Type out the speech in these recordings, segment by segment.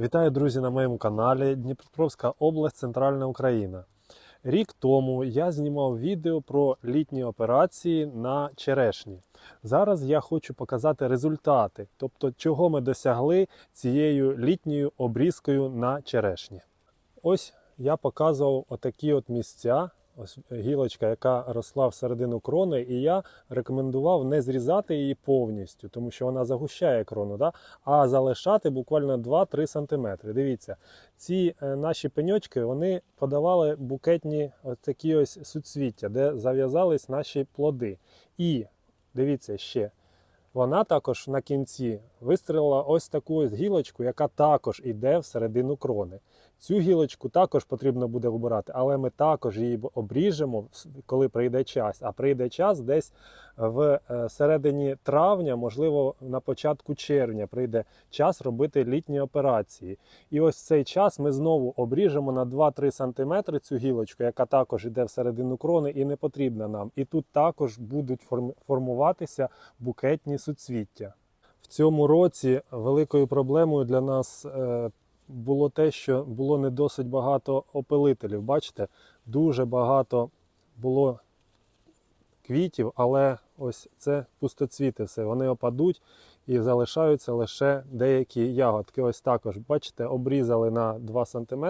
Вітаю, друзі, на моєму каналі Дніпропетровська область, Центральна Україна. Рік тому я знімав відео про літні операції на черешні. Зараз я хочу показати результати, тобто чого ми досягли цією літньою обрізкою на черешні. Ось я показував отакі от місця. Ось гілочка, яка росла всередину крони, і я рекомендував не зрізати її повністю, тому що вона загущає крону, да? а залишати буквально 2-3 см. Дивіться, ці е, наші пеньочки вони подавали букетні такі ось суцвіття, де зав'язались наші плоди. І дивіться ще. Вона також на кінці вистрілила ось таку ось гілочку, яка також йде всередину крони. Цю гілочку також потрібно буде обирати, але ми також її обріжемо, коли прийде час. А прийде час десь в е, середині травня, можливо, на початку червня прийде час робити літні операції. І ось цей час ми знову обріжемо на 2-3 см цю гілочку, яка також йде всередину крони і не потрібна нам. І тут також будуть формуватися букетні суцвіття. В цьому році великою проблемою для нас е, було те, що було не досить багато опилителів. Бачите, дуже багато було квітів, але ось це пустоцвіти все. Вони опадуть і залишаються лише деякі ягодки. Ось також, бачите, обрізали на 2 см.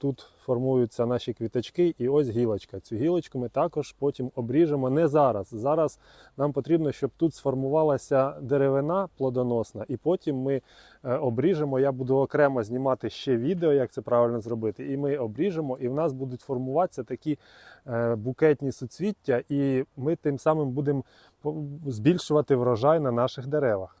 Тут формуються наші квіточки, і ось гілочка. Цю гілочку ми також потім обріжемо не зараз. Зараз нам потрібно, щоб тут сформувалася деревина плодоносна, і потім ми е, обріжемо. Я буду окремо знімати ще відео, як це правильно зробити. І ми обріжемо, і в нас будуть формуватися такі е, букетні суцвіття, і ми тим самим будемо збільшувати врожай на наших деревах.